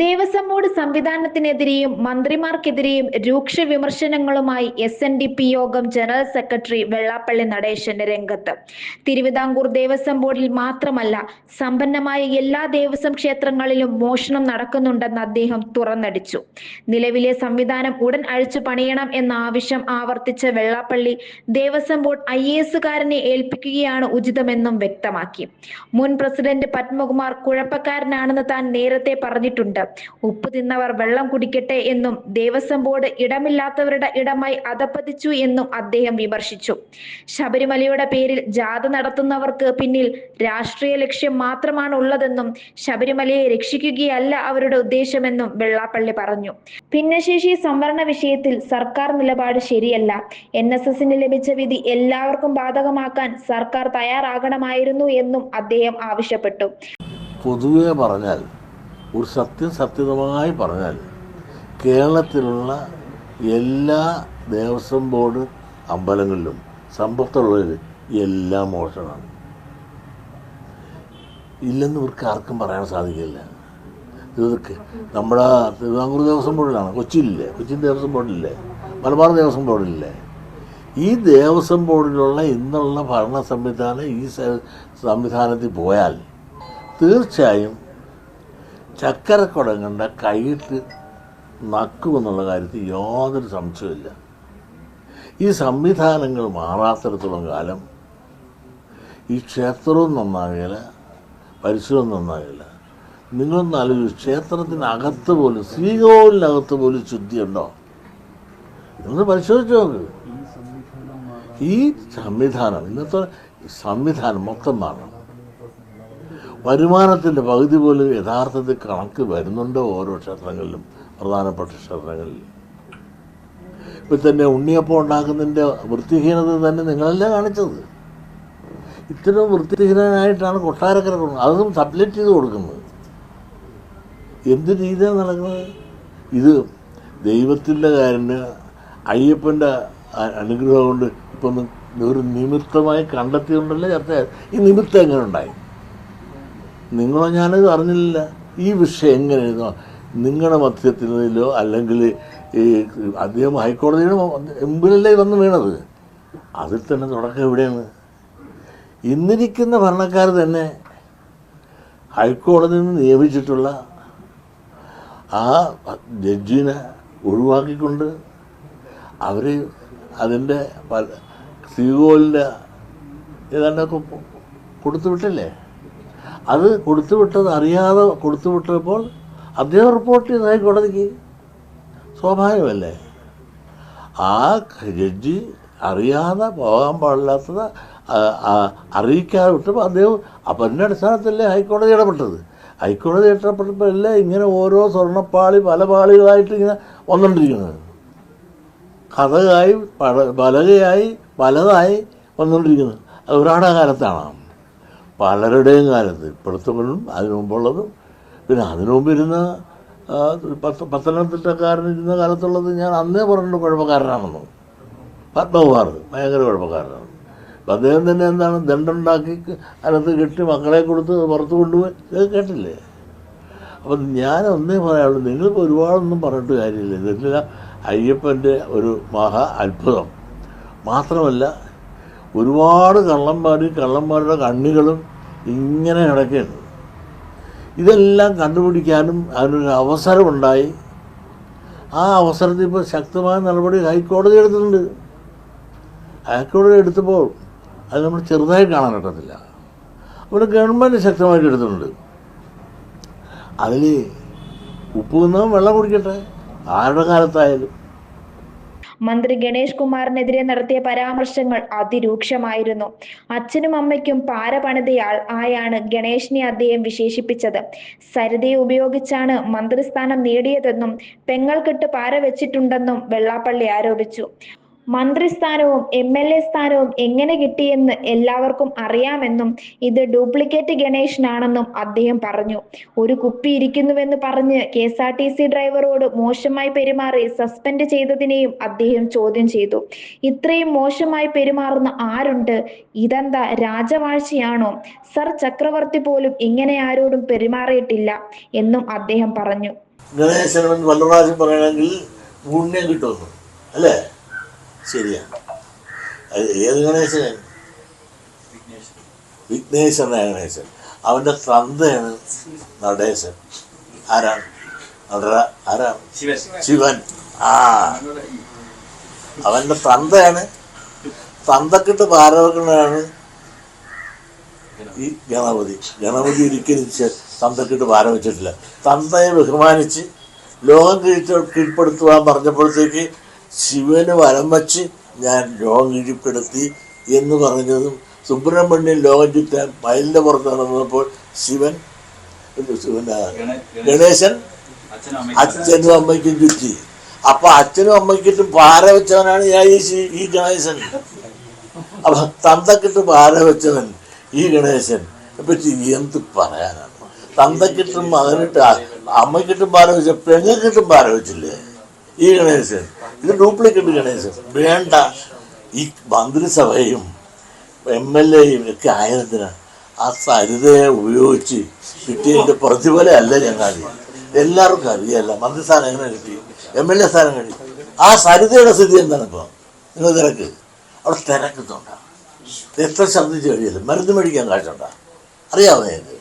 Devaswom board സംവിധാനത്തിനെതിരെയും മന്ത്രിമാർക്കെതിരെയും രൂക്ഷ വിമർശനങ്ങളുമായി S N D P Yogam general secretary Vellappally Natesan രംഗത്ത്. തിരുവിതാംകൂർ ദേവസ്വം ബോർഡിൽ മാത്രമല്ല സമ്പന്നമായ എല്ലാ ദേവസ്വം ക്ഷേത്രങ്ങളിലും മോഷണം നടക്കുന്നുണ്ടെന്ന് അദ്ദേഹം തുറന്നടിച്ചു. നിലവിലെ സംവിധാനം ഉടൻ അഴിച്ചു പണിയണം എന്ന ആവശ്യം ആവർത്തിച്ച വെള്ളാപ്പള്ളി ദേവസ്വം ബോർഡ് ഐ എസുകാരനെ ഏൽപ്പിക്കുകയാണ് ഉചിതമെന്നും വ്യക്തമാക്കി. മുൻ പ്രസിഡന്റ് പത്മകുമാർ കുഴപ്പക്കാരനാണെന്ന് താൻ നേരത്തെ പറഞ്ഞിട്ടുണ്ട്. ഉപ്പ് തിന്നവർ വെള്ളം കുടിക്കട്ടെ എന്നും ദേവസ്വം ബോർഡ് ഇടമില്ലാത്തവരുടെ ഇടമായി അധപ്പതിച്ചു എന്നും അദ്ദേഹം വിമർശിച്ചു. ശബരിമലയുടെ പേരിൽ ജാഥ നടത്തുന്നവർക്ക് പിന്നിൽ രാഷ്ട്രീയ ലക്ഷ്യം മാത്രമാണ് ഉള്ളതെന്നും ശബരിമലയെ രക്ഷിക്കുകയല്ല അവരുടെ ഉദ്ദേശമെന്നും വെള്ളാപ്പള്ളി പറഞ്ഞു. ഭിന്നശേഷി സംവരണ വിഷയത്തിൽ സർക്കാർ നിലപാട് ശരിയല്ല. എൻ എസ് എസിന് ലഭിച്ച വിധി എല്ലാവർക്കും ബാധകമാക്കാൻ സർക്കാർ തയ്യാറാകണമായിരുന്നു എന്നും അദ്ദേഹം ആവശ്യപ്പെട്ടു. പൊതുവെ പറഞ്ഞാൽ ഒരു സത്യം സത്യതമായി പറഞ്ഞാൽ കേരളത്തിലുള്ള എല്ലാ ദേവസ്വം ബോർഡ് അമ്പലങ്ങളിലും സമ്പത്തുള്ളവർ എല്ലാം മോഷണമാണ്. ഇല്ലെന്ന് ഇവർക്ക് ആർക്കും പറയാൻ സാധിക്കില്ല. ഇതൊക്കെ നമ്മുടെ തിരുവിതാംകൂർ ദേവസ്വം ബോർഡിലാണ്. കൊച്ചിയിലില്ലേ? കൊച്ചിൻ ദേവസ്വം ബോർഡില്ലേ മലബാർ ദേവസ്വം ബോർഡില്ലേ ഈ ദേവസ്വം ബോർഡിലുള്ള ഇന്നുള്ള ഭരണ സംവിധാനം ഈ സംവിധാനത്തിൽ പോയാൽ തീർച്ചയായും ചക്കരക്കുടങ്ങണ്ട കൈയിട്ട് നക്കുമെന്നുള്ള കാര്യത്തിൽ യാതൊരു സംശയമില്ല ഈ സംവിധാനങ്ങൾ മാറാത്തിടത്തോളം കാലം ഈ ക്ഷേത്രവും നന്നാകില്ല പരിസരവും നന്നാകില്ല നിങ്ങളൊന്ന് ആലോചിച്ചു ക്ഷേത്രത്തിനകത്ത് പോലും ശ്രീകോവിലിനകത്ത് പോലും ശുദ്ധിയുണ്ടോ? നിങ്ങൾ പരിശോധിച്ചു നോക്ക്. ഈ സംവിധാനം ഇന്നത്തെ സംവിധാനം മൊത്തം മാറണം. വരുമാനത്തിന്റെ പകുതി പോലും യഥാർത്ഥത്തിൽ കണക്ക് വരുന്നുണ്ടോ ഓരോ ക്ഷേത്രങ്ങളിലും പ്രധാനപ്പെട്ട ക്ഷേത്രങ്ങളിൽ ഇപ്പം തന്നെ ഉണ്ണിയപ്പം ഉണ്ടാക്കുന്നതിന്റെ വൃത്തിഹീനത തന്നെ നിങ്ങളല്ലേ കാണിച്ചത്? ഇത്ര വൃത്തിഹീനനായിട്ടാണ് കൊട്ടാരക്കര അതും സബ്ലെറ്റ് ചെയ്ത് കൊടുക്കുന്നത്. എന്ത് രീതിയാണ് നടക്കുന്നത്? ഇത് ദൈവത്തിന്റെ കാര്യം അയ്യപ്പന്റെ അനുഗ്രഹം കൊണ്ട് ഇപ്പം ഒരു നിമിത്തമായി കണ്ടെത്തിയുണ്ടല്ലോ ചർച്ച ഈ നിമിത്തം എങ്ങനെ ഉണ്ടായി? നിങ്ങളോ ഞാനത് അറിഞ്ഞില്ല. ഈ വിഷയം എങ്ങനെ എഴുതണം? നിങ്ങളുടെ മധ്യത്തിലോ അല്ലെങ്കിൽ ഈ അദ്ദേഹം ഹൈക്കോടതിയുടെ മുമ്പിലല്ലേ വന്ന് വീണത്? അതിൽ തന്നെ തുടക്കം എവിടെയാണ് ഇന്നിരിക്കുന്ന ഭരണക്കാർ തന്നെ ഹൈക്കോടതിയിൽ നിന്ന് നിയമിച്ചിട്ടുള്ള ആ ജഡ്ജിനെ ഒഴിവാക്കിക്കൊണ്ട് അവർ അതിന്റെ പല ശ്രീകോലിന്റെ ഏതാണ്ടൊക്കെ കൊടുത്തു വിട്ടില്ലേ അത് കൊടുത്തുവിട്ടത് അറിയാതെ കൊടുത്തുവിട്ടപ്പോൾ അദ്ദേഹം റിപ്പോർട്ട് ചെയ്തായി കോടതിക്ക്. സ്വാഭാവികമല്ലേ? ആ ജഡ്ജി അറിയാതെ പോകാൻ പാടില്ലാത്തത് അറിയിക്കാതെ വിട്ടപ്പോൾ അദ്ദേഹം അപ്പം എന്റെ അടിസ്ഥാനത്തിലല്ലേ ഹൈക്കോടതി ഇടപെട്ടത്? ഹൈക്കോടതി ഇടപെട്ടപ്പോൾ അല്ലേ ഇങ്ങനെ ഓരോ സ്വർണപ്പാളി പല പാളികളായിട്ട് ഇങ്ങനെ വന്നുകൊണ്ടിരിക്കുന്നത് കഥകായി പല പലകയായി പലതായി വന്നുകൊണ്ടിരിക്കുന്നത് അത് ഒരാളുടെ കാലത്താണ് പലരുടെയും കാലത്ത് ഇപ്പോഴത്തവരും അതിനു മുമ്പുള്ളതും. പിന്നെ അതിനു മുമ്പ് ഇരുന്ന ആ, പത്ത പത്തനംതിട്ടക്കാരൻ ഇരുന്ന കാലത്തുള്ളത് ഞാൻ അന്നേ പറഞ്ഞിട്ട് കുഴപ്പക്കാരനാണെന്ന്. പത്മകുമാർ ഭയങ്കര കുഴപ്പക്കാരനാണ്. അപ്പം അദ്ദേഹം തന്നെ എന്താണ് ദണ്ടുണ്ടാക്കി അതിനകത്ത് കെട്ടി മക്കളെ കൊടുത്ത് പുറത്ത് കൊണ്ടുപോയി? ഇത് കേട്ടില്ലേ? അപ്പം ഞാൻ ഒന്നേ പറയാനുള്ളൂ നിങ്ങൾക്ക് ഒരുപാടൊന്നും പറഞ്ഞിട്ട് കാര്യമില്ല. ഇതെല്ലാം അയ്യപ്പന്റെ ഒരു മഹാ അത്ഭുതം. മാത്രമല്ല ഒരുപാട് കള്ളന്മാരും കള്ളന്മാരുടെ കണ്ണികളും ഇങ്ങനെ കിടക്കുകയാണ് ഇതെല്ലാം കണ്ടുപിടിക്കാനും അതിനൊരു അവസരമുണ്ടായി. ആ അവസരത്തിൽ ഇപ്പോൾ ശക്തമായ നടപടി ഹൈക്കോടതി എടുത്തിട്ടുണ്ട്. ഹൈക്കോടതി എടുത്തപ്പോൾ അത് നമ്മൾ ചെറുതായി കാണാൻ പറ്റത്തില്ല. അവിടെ ഗവൺമെന്റ് ശക്തമായിട്ട് എടുത്തിട്ടുണ്ട്. അതിൽ ഉപ്പ് തിന്നവൻ വെള്ളം കുടിക്കട്ടെ. ആരുടെ കാലത്തായാലും. മന്ത്രി ഗണേഷ് കുമാറിനെതിരെ നടത്തിയ പരാമർശങ്ങൾ അതിരൂക്ഷമായിരുന്നു. അച്ഛനും അമ്മയ്ക്കും പാര പണിതയാൾ ആയാണ് ഗണേഷിനെ അദ്ദേഹം വിശേഷിപ്പിച്ചത്. സരിതയെ ഉപയോഗിച്ചാണ് മന്ത്രിസ്ഥാനം നേടിയതെന്നും പെങ്ങൾക്കിട്ട് പാര വെച്ചിട്ടുണ്ടെന്നും വെള്ളാപ്പള്ളി ആരോപിച്ചു. മന്ത്രിസ്ഥാനവും എം എൽ എ സ്ഥാനവും എങ്ങനെ കിട്ടിയെന്ന് എല്ലാവർക്കും അറിയാമെന്നും ഇത് ഡ്യൂപ്ലിക്കേറ്റ് ഗണേശനാണെന്നും അദ്ദേഹം പറഞ്ഞു. ഒരു കുപ്പി ഇരിക്കുന്നുവെന്ന് പറഞ്ഞ് K S R T C ഡ്രൈവറോട് മോശമായി പെരുമാറി സസ്പെൻഡ് ചെയ്തതിനെയും അദ്ദേഹം ചോദ്യം ചെയ്തു. ഇത്രയും മോശമായി പെരുമാറുന്ന ആരുണ്ട്? ഇതെന്താ രാജവാഴ്ചയാണോ? സർ ചക്രവർത്തി പോലും ഇങ്ങനെ ആരോടും പെരുമാറിയിട്ടില്ല എന്നും അദ്ദേഹം പറഞ്ഞു. ഗണേശൻ പ്രാവശ്യം പറയണമെങ്കിൽ പുണ്യം കിട്ടുമെന്ന്. അല്ലേ? ശരിയാണ് ഏത് ഗണേശൻ? വിഘ്നേശ് എന്ന ഗണേശൻ. അവന്റെ തന്തയാണ് നടേശൻ. ആരാണ്? നടര ആരാണ് ശിവൻ. ആ. അവന്റെ തന്തയാണ്. തന്തക്കിട്ട് പാരവെക്കുന്നതാണ് ഈ ഗണപതി. ഗണപതി ഒരിക്കലും തന്തക്കിട്ട് പാര വെച്ചിട്ടില്ല തന്തയെ ബഹുമാനിച്ച് ലോകം കീഴ്പ്പെടുത്തുവാൻ പറഞ്ഞപ്പോഴത്തേക്ക് ശിവന് വരം വച്ച് ഞാൻ ലോകം കീഴ്പ്പെടുത്തി എന്ന് പറഞ്ഞതും സുബ്രഹ്മണ്യൻ ലോകം ചുറ്റാൻ മയിലിന്റെ പുറത്ത് നടന്നപ്പോൾ ശിവൻ ഗണേശൻ. അച്ഛനും അമ്മയ്ക്കും ചുറ്റി. അപ്പൊ അച്ഛനും അമ്മയ്ക്കിട്ടും പാര വെച്ചവനാണ് ഞാൻ ഈ ഈ ഗണേശൻ. അപ്പൊ തന്തക്കിട്ട് പാര വെച്ചവൻ ഈ ഗണേശൻ. പറ്റി എന്ത് പറയാനാണ്? തന്തക്കിട്ടും മകനിട്ട് അമ്മയ്ക്കിട്ടും പാര വെച്ച പെങ്ങക്കിട്ടും പാര വെച്ചില്ലേ? ഈ ഗണേശൻ. ഇത് ഡ്യൂപ്ലിക്കേറ്റ് ഗണേശൻ. വേണ്ട. ഈ മന്ത്രിസഭയും എം എൽ എയും ഒക്കെ ആയതിനാണ് ആ സരിതയെ ഉപയോഗിച്ച് കിട്ടിയതിന്റെ പ്രതിഫലമല്ല ഞങ്ങൾ എല്ലാവർക്കും അറിയാമല്ല മന്ത്രിസ്ഥാനം എങ്ങനെ കിട്ടി? എം എൽ എ സ്ഥാനം കിട്ടി. ആ സരിതയുടെ സ്ഥിതി എന്താണ് ഇപ്പോൾ നിങ്ങൾ തിരക്ക്. അവിടെ തിരക്കുന്നുണ്ടാ? എത്ര ശബ്ദിച്ച് കഴിയല്ലോ മരുന്ന് മേടിക്കാൻ കാഴ്ച ഉണ്ടാകും നിങ്ങൾക്ക്?